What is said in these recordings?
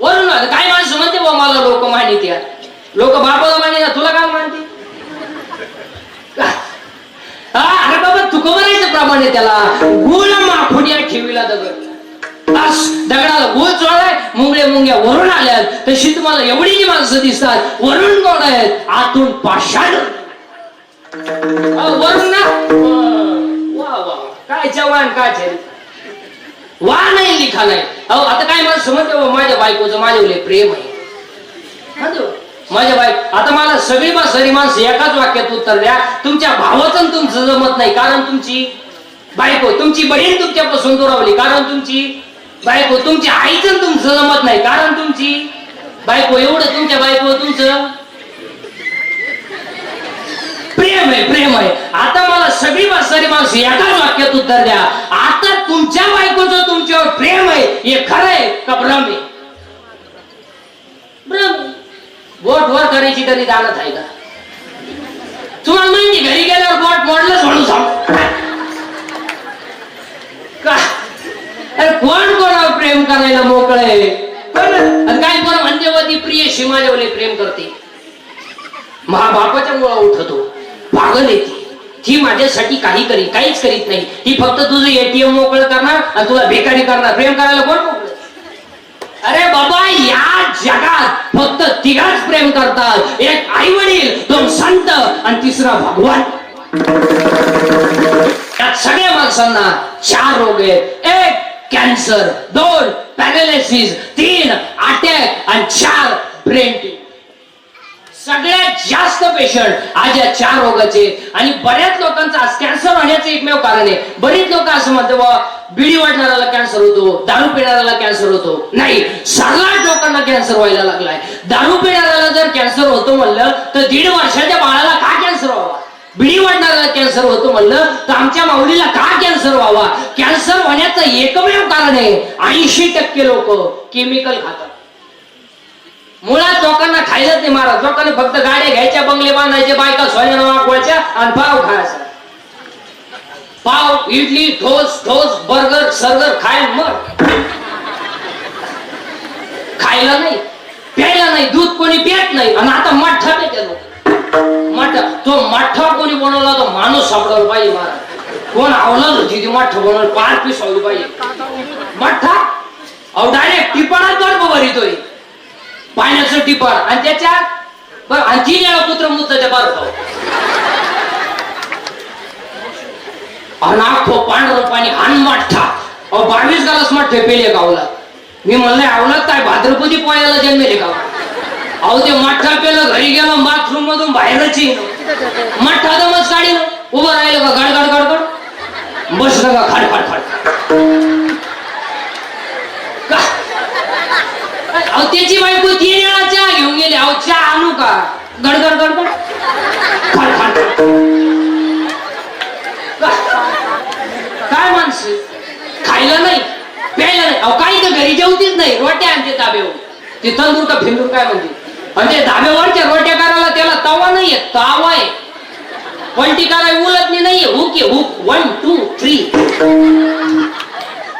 वरून आलं. काय माणसं म्हणते बा मला लोक मानित या लोक बापाला मानित तुला काय मानते हा अरे बाबा तुक बनायचं प्रमाणे त्याला गुळ माखुड्या ठेवीला दगड. दगडाला गुळ चोळाय मुंगळे मुंग्या वरून आल्या तशी तुम्हाला एवढी माणसं दिसतात वरून गोड आहेत? आतून पाषाण. अहो, वरून ना? वा वा काय जवान काय छेरी वा नाही लिखा नाही अहो आता काय मला समजते माझ्या बायकोचं माझ्या प्रेम आहे. माझ्या बाई आता मला सगळी बा सरी माणसं एकाच वाक्यात उत्तर द्या तुमच्या भावाचं तुमचं जमत नाही. कारण तुमची बायको तुमची बहीण तुमच्यापासून दुरावली. कारण तुमची बायको तुमच्या आईचं तुमचं जमत नाही. कारण तुमची बायको एवढं तुमच्या बायको तुमचं प्रेम आहे प्रेम आहे. आता सगळी माणसाने माणसं एकाच वाक्यात उत्तर द्या. आता तुमच्या बायकोचं तुमच्यावर प्रेम आहे. हे खरं आहे का भ्रम आहे? भ्रम बोट वर करायची तरी दानत आहे का? तुम्हाला माहिती घरी गेल्यावर बोट मोडलंच म्हणून सांग. का? अरे कोण कोणावर प्रेम करायला मोकळ आहे? काय कोण म्हणते प्रिय शिमाजवले प्रेम करते? महाबापाच्या मुळा उठतो. पागल येते ही माझ्यासाठी काही करीत काहीच करीत नाही. ही फक्त तुझं एटीएम मोकळ करणार आणि तुला बेकारी करणार. प्रेम करायला कोण मोकळ? अरे बाबा या जगात फक्त तिघाच प्रेम करतात. एक आई वडील दोन संत आणि तिसरा भगवान. त्यात सगळ्या माणसांना चार रोग आहेत. एक कॅन्सर दोन पॅरालिसिस तीन अटॅक आणि चार ब्रेन सगळ्यात जास्त पेशंट आज या चार रोगाचे आणि बऱ्याच लोकांचा आज कॅन्सर होण्याचं एकमेव कारण आहे. बरीच लोक असं म्हणते बा बिडी वाटणाऱ्याला कॅन्सर होतो दारू पिणाऱ्याला कॅन्सर होतो. नाही सर्राट लोकांना कॅन्सर व्हायला लागलाय. दारू पिणाऱ्याला जर कॅन्सर होतो म्हणलं तर दीड वर्षाच्या बाळाला का कॅन्सर व्हावा? बिडी वाटणाऱ्याला कॅन्सर होतो म्हणलं तर आमच्या माऊलीला का कॅन्सर व्हावा? कॅन्सर होण्याचं एकमेव कारण आहे. ऐंशी टक्के लोक केमिकल खातात. मुळात लोकांना खायलाच नाही महाराज. लोकांनी फक्त गाड्या घ्यायच्या बंगले बांधायचे बायका सोन्या वाकवायच्या आणि पाव खायचा. पाव इडली ठोस ठोस बर्गर सर्गर खाय मग खायला नाही प्यायला नाही दूध कोणी पियत नाही आणि आता मठ्ठा पेते लोक. मठ तो मठ्ठा कोणी बनवला तो माणूस सापडवला पाहिजे महाराज. कोण आवडलं होती ती बनवलं पाच पीस पाहिजे. मठ्ठा? अहो डायरेक्ट टिपाणा बर्फ भरितोय. पाण्याचं टिपाड आणि त्याच्यात बर आणखी पुत्र मुद्दा बर्फ अनाखो पांढरं पाणी हनमठ्ठा अहो बावीस गालास मठ पेले गावला. मी म्हणलं आवलं काय? भाद्रपदी पोयाला जन्मेले गाव अहो ते मठ्ठा पेलं घरी गेलो बाथरूम मधून बाहेरच येईन. मठ्ठा दमच गाडी उभं राहिलं का? गाड गाड गाड गाड. बसलं का खाड खाड खाड का अहो त्याची बायको तीन वेळा चहा घेऊन गेली. अहो चहा आणू का? गडगड गडगड. खाड खाड काय माणसं खायला नाही प्यायला नाही. अहो काही तर घरी जेवतीच नाही. रोट्या आणते ताब्यावर. ते तंदूर का फिंदूर काय म्हणजे आणि ते धाब्यावरच्या रोट्या करायला त्याला तवा नाहीये तावा आहे. पलटी करायला उलटणी नाहीये हुक आहे हुक. वन टू थ्री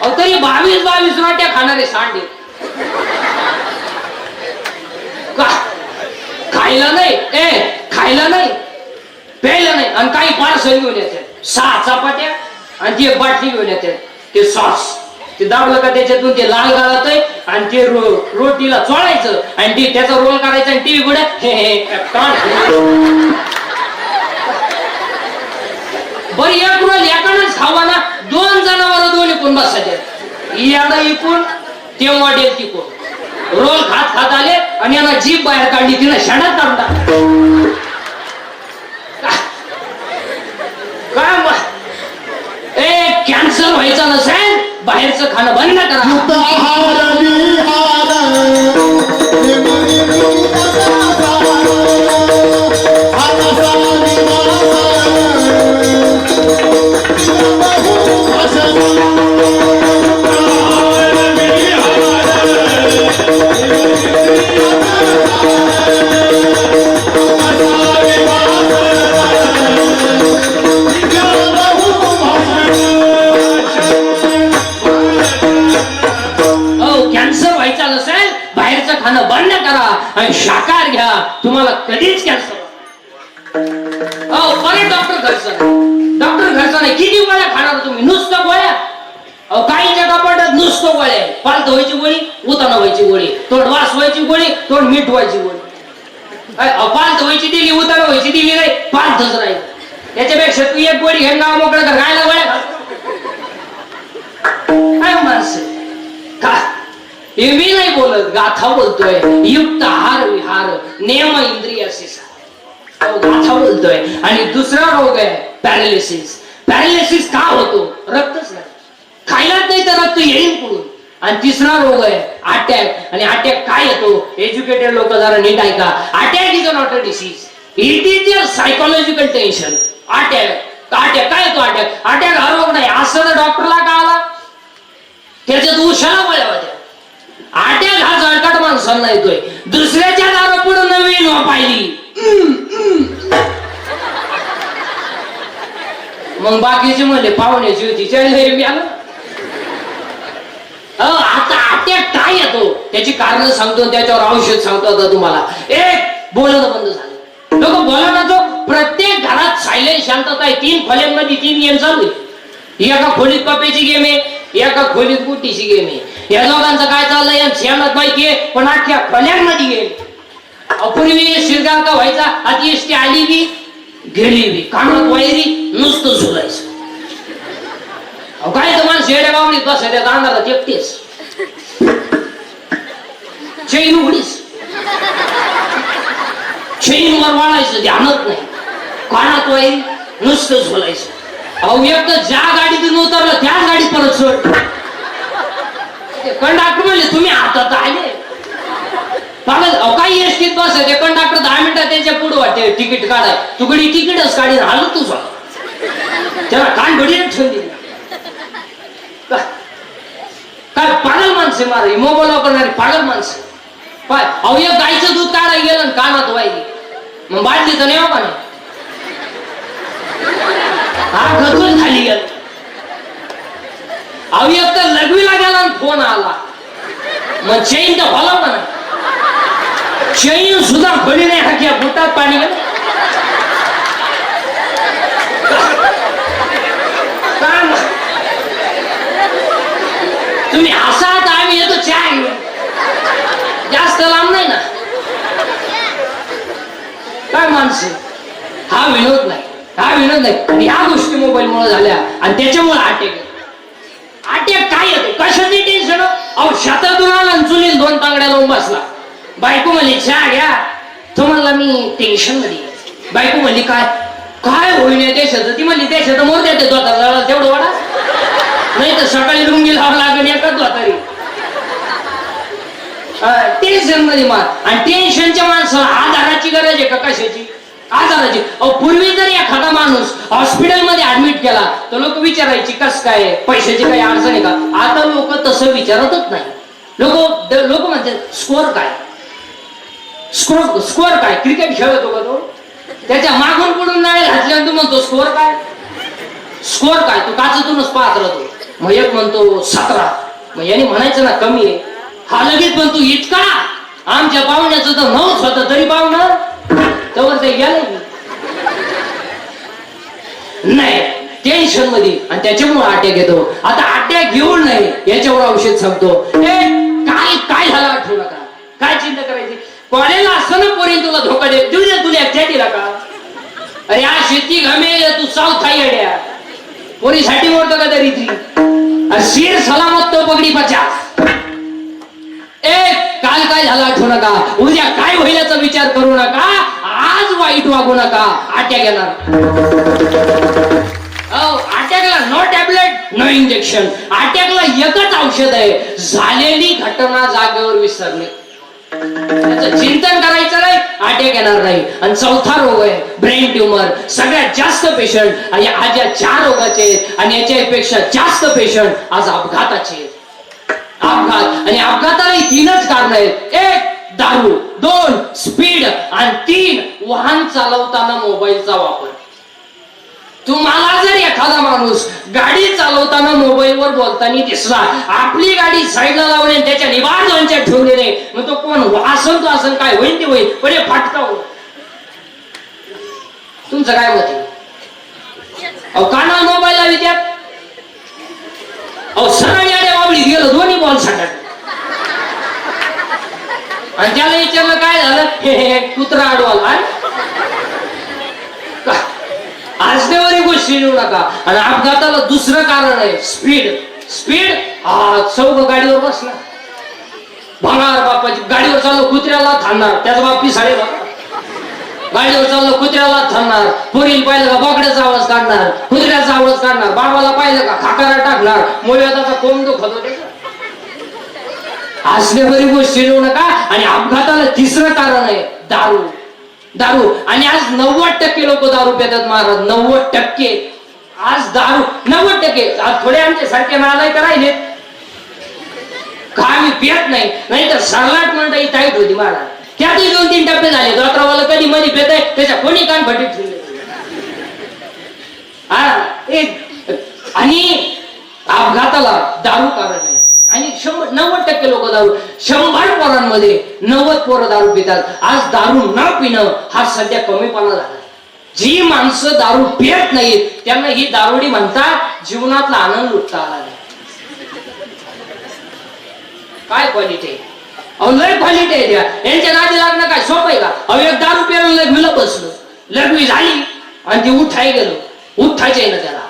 अहो तरी बावीस बावीस रोट्या खाणारे सांडे का खायला नाही ए खायला नाही प्यायला नाही. आणि काही पार्सल घेऊन येतात सहा चपात्या आणि ती एक बाटली घेऊन येतात ते सॉस. ते दाबलं का त्याच्यातून ते लाल गाळत आणि ते रो रोटीला चोळायचं. आणि ते त्याचा रोल करायचा आणि टीव्ही पुढे हे हे बर एक रोल एकानच खावा ना? दोन जनावर दोन इकून बसायचे. याला इकून ते मॉडेल तिकून. आणि यांना जीप बाहेर काढली डॉक्टर नाही किती गोळ्या खाणार तुम्ही नुसतं गोळ्या? अहो काहीच्या कपाटात नुसतं गोळ्या पालत व्हायची गोळी उताना व्हायची गोळी तोंड वास व्हायची गोळी तोंड मीठ व्हायची गोळी. अय, पालत व्हायची दिली उताना व्हायची दिली नाही पालतच नाही. याच्यापेक्षा तू एक गोळी घेऊन गाव मोकळं कर गायला गोळ्या? काय हो माणसं? का? हे मी नाही बोलत गाथा बोलतोय. युक्त हार विहार नेम इंद्रिय गाथा बोलतोय. आणि दुसरा रोग आहे पॅरालिसिस पॅरालिसिस का होतो? रक्तच नाही. खायलाच नाही तर रक्त येईल पुढून आणि तिसरा रोग आहे अटॅक आणि अटॅक काय येतो एज्युकेटेड लोक जरा नीट ऐका. Attack is not a disease it is a psychological tension attack attack काय येतो अटॅक अटॅक हा रोग नाही. असं तर डॉक्टरला का आला त्याच्यात उशाला गोळ्या होत्या. अटॅक हा जळकट माणसांना येतोय. दुसऱ्याच्या दारा पुढे नवीन वापायली मग बाकीचे म्हणले पाहुण्याची होती चल मी आलो. आता अटॅक काय येतो त्याची कारण सांगतो त्याच्यावर औषध सांगतो आता तुम्हाला. एक बोलणं बंद झालं. लोक बोला ना तो. प्रत्येक घरात सायलेंट शांतता आहे. तीन खोल्यांमध्ये तीन गेम चालू आहे. एका खोलीत पप्याची गेम आहे एका खोलीत गुटीची गेम आहे. या दोघांचं काय चाललंय? या शेणात माहिती आहे पण अख्ख्या खोल्यांमध्ये गेम अहो, पूर्वी शिरगाव का व्हायचा आधी आली बी गेली बी कानात वायरी नुसतं झुलायचं. अहो, काय तर माणसं येड्या बावडीत बसायच्या अंधारात एकटेच चैन उघडीस. चैन वर वाळायचं ध्यानच नाही. कानात वाई नुसतं झुलायचं. अहो एक तर ज्या गाडीतून उतरलं त्याच गाडीत परत चढ. कंडक्टर म्हणले तुम्ही हातात आले. पागल अहो काही एसटीत बसायचे कंडक्टर दहा मिनिटात त्याच्या पुढे वाटते तिकीट काढाय. तुकडी तिकीटच काढी आलं तू त्याला कान घडी ठेवून दिली. काय? पागल माणसे मारे? मोबाईल वापरणारी पागल माणसं पाय. अहो एक दूध काढायला गेलं कानात वाहिली. मग बाटली तर नाही हो का नाही? हा गजून खाली गेलं. अहो एक तर लघवीला गेला फोन आला. मग चैन तर भला म्हणा चैन सुद्धा खोली नाही हाकी बुटात पाणी काय तुम्ही असा आम्ही येतो चहा घेऊन जास्त लांब नाही ना? काय माणसं हा विनोद नाही हा विनोद नाही या गोष्टी मोबाईल मुळे झाल्या आणि त्याच्यामुळे अटॅक अटॅक काय येतो कशाची टेन्शन अहो शतातून आला आणि दोन तांगड्या लावून बसला. बायको म्हणली चहा घ्या. तो म्हणला मी टेन्शनमध्ये बायको म्हणली काय? काय होईन या देशाचं? ती म्हणली देशाचं मोर देते दोता तेवढं वाडा नाही तर सकाळी लुंगी लावा लागेल एका तरी टेन्शनमध्ये मार. आणि टेन्शनच्या माणसाला आधाराची गरज आहे का कशाची? आजाराची अहो पूर्वी जर एखादा माणूस हॉस्पिटलमध्ये ऍडमिट केला तर लोक विचारायची कस काय? पैशाची काही अडचण आहे का? आता लोक तसं विचारतच नाही. लोक लोक म्हणतात स्कोअर काय? स्कोर स्कोअर काय? क्रिकेट खेळत होता तो? त्याच्या मागून पडून नाही घातल्यानंतर तू म्हणतो स्कोअर काय? स्कोअर काय? तू काचतूनच पाहत राहतो. मग एक म्हणतो सतरा. मग याने म्हणायचं ना कमी आहे. हा लगेच म्हणतो इतका? आमच्या पाहुण्याचं तर नऊच होत तरी पाहुणं. तेव्हा ते गेलं नाही टेन्शनमध्ये. आणि त्याच्यामुळे अटॅक येतो आता अटॅक घेऊन नाही याच्यावर औषध सांगतो ए काय काय झालं आठवू नका काय चिंता करायची कॉलेजला असताना पोरी तुला धोका देत देऊ दे तुला एकट्या दिला का? अरे या शेती घमे तू साऊथ थाई अड्या पोरीसाठी मोडतो का तरी ती? अरे शिर सलामत तो पगडी पचास. एक काल काय झालं आठवू नका? उद्या काय होईल याचा विचार करू नका? आज वाईट वागू नका. आट्या घेणार. अटॅकला नो टॅबलेट नो इंजेक्शन अटॅकला एकच औषध आहे. झालेली घटना जागेवर विसरणे. त्याचं चिंतन करायचं नाही अटॅक येणार नाही. आणि चौथा रोग आहे ब्रेन ट्युमर सगळ्यात जास्त पेशंट आणि आज या चार रोगाचे आहेत आणि याच्यापेक्षा जास्त पेशंट आज अपघाताचे अपघात आणि अपघाताला तीनच कारण आहेत. एक दारू. दोन स्पीड आणि तीन वाहन चालवताना मोबाईलचा वापर. तुम्हाला जर एखादा माणूस गाडी चालवताना मोबाईलवर बोलताना दिसला. आपली गाडी साईडला लावणे त्याच्या निवार दोनच्या ठेवलेले मग तो कोण? वासन तो असन काय होईन ते होईल पण हे फाटका हो तुमचं काय मत अहो काना मोबाईल लावी त्यात. अहो सरळ आड्या बाबळीत गेलो दोन्ही बॉल साठ आणि त्याला विचारलं काय झालं? हे हे? कुत्रा गोष्टी येऊ नका. आणि अपघाताला दुसरं कारण आहे स्पीड. स्पीड? हा चौघ गाडीवर बसला. भंगार बापाची गाडीवर चाललो कुत्र्याला थांबणार. त्याचा बाप पिसाळे गाडीवर चाललो कुत्र्याला थांबणार. पुरील पाहिलं का बकड्याचा आवाज काढणार? कुत्र्याचा आवाज काढणार. बाबाला पाहिलं का खाकारा टाकणार? मोव्याचा कोण दुखत होते? असल्यावरी गोष्टी येऊ नका. आणि अपघाताला तिसरं कारण आहे दारू. दारू. आणि आज नव्वद टक्के लोक दारू पितात महाराज नव्वद टक्के. आज दारू नव्वद टक्के. आज थोडे आमचे सारखे नालाय तर राहिलेत का आम्ही पियत नाही. नाही तर सरलाट ही टाईट होती महाराज. त्यातही दोन तीन टप्पे झाले. रात्रवाला कधी मध्ये पेत आहे त्याच्या कोणी कान फटीत ठेवले हा, आणि अपघाताला दारू कारण नाही. आणि शंभर नव्वद टक्के लोक दारू शंभर पोरांमध्ये नव्वद पोरं दारू पितात. आज दारू न पिणं हा सध्या कमीपणा झाला जी माणसं दारू पियत नाहीत त्यांना ही दारुडी म्हणतात जीवनातला आनंद लुटता आला नाही. काय क्वालिटी अहो लय क्वालिटी आहे त्या. यांच्या नादी लागणं काय सोपं आहे का? अहो एक दारू प्यायला लग्न बसलं. लग्न झाली आणि ती उठाय गेलो. उठायचे ना त्याला.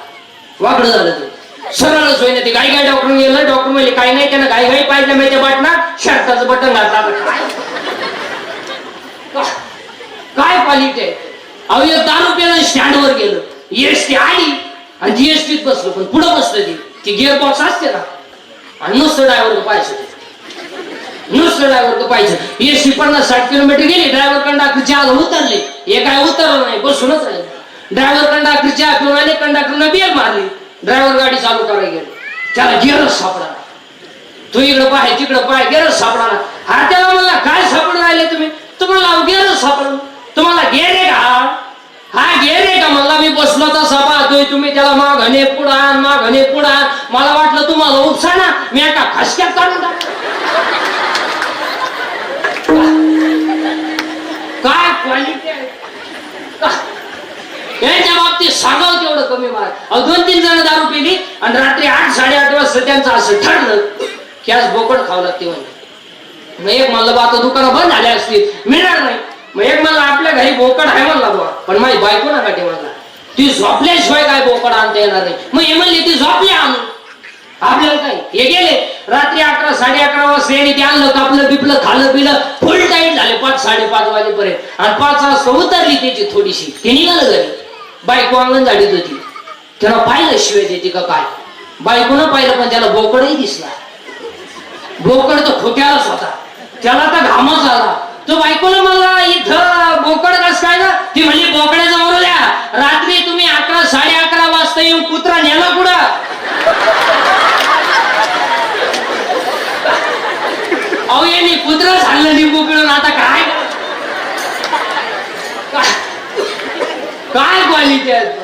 वाकडं झालं ते. सरळच होईना ते गाई गाई डॉक्टर गेलं डॉक्टर म्हणजे काही नाही त्यानं गाई गाई पाहिजे माहिती बटनात शर्टाचं बटन घातला काय का- काय क्वालिटी आहे अहो एक दारू स्टँडवर गेलं. जीएसटी आली आणि जीएसटीत बसलो पण पुढं बसलं ती. ती गिअर बॉक्स असते ना आणि नुसतं ड्रायव्हर पाहिजे नुसतं ड्रायव्हर पाहिजे एसटी पन्नास साठ किलोमीटर गेली ड्रायव्हर कंडाक्टर चहा उतरले. हे काय उतरलं नाही बसूनच राहिले. ड्रायव्हर कंडाक्टर चहा पिऊन आले कंडाक्टरनं बेल मारली. ड्रायव्हर गाडी चालू करायला गेलो. त्याला गिअरच सापडा तू इकडं पाय तिकडं पाय गेरच सापडा हा त्याला म्हणला काय सापडून राहिले तुम्ही? तुम्हाला गेरच सापडून. तुम्हाला गेर का हा गेर का मला मी बसलो तसा पाहतोय तुम्ही त्याला मागणे पुढान मागणे पुढा मला वाटलं तुम्हाला उपसा ना मी एका खसक्यात काढून टाक. काय क्वालिटी यांच्या बाबतीत सांगाव तेवढं कमी मार अहो दोन तीन जण दारू पिली आणि रात्री आठ साडेआठ वाजता त्यांचं असं ठरलं की आज बोकड खावं लागते म्हणजे मग एक म्हणलं बा आता दुकानं बंद झाले असतील मिळणार नाही. मग एक म्हणलं आपल्या घरी बोकड आहे म्हणला बा पण माझी बायको नका ठेवायला ती झोपल्याशिवाय काय बोकड आणता येणार नाही. मग हे म्हणले ती झोपली आणून. आपल्याला काय? हे गेले. रात्री अकरा साडे अकरा वाजता यांनी ते आणलं कापलं बिपलं खाल्लं पिलं. फुल टाईम झाले पाच साडेपाच वाजेपर्यंत. आणि पाच वाजता उतरली त्याची थोडीशी. ते निघालं घरी. बायको अंगण झाडीत होती. त्याला पाहिलं शिवाय देते का काय? बायकोनं पाहिलं पण त्याला बोकडही दिसला. बोकड तर खोट्यालाच होता. त्याला तर घामच आला. तो बायकोनं मला इथं बोकड कस काय ना ती म्हणजे बोकड्याचा बरोबर द्या. रात्री तुम्ही अकरा साडे अकरा वाजता येऊन कुत्रा नेला पुढं अहो यांनी कुत्र झालं लिंबू पिळून. आता काय काय- काय क्वालिटी आहे?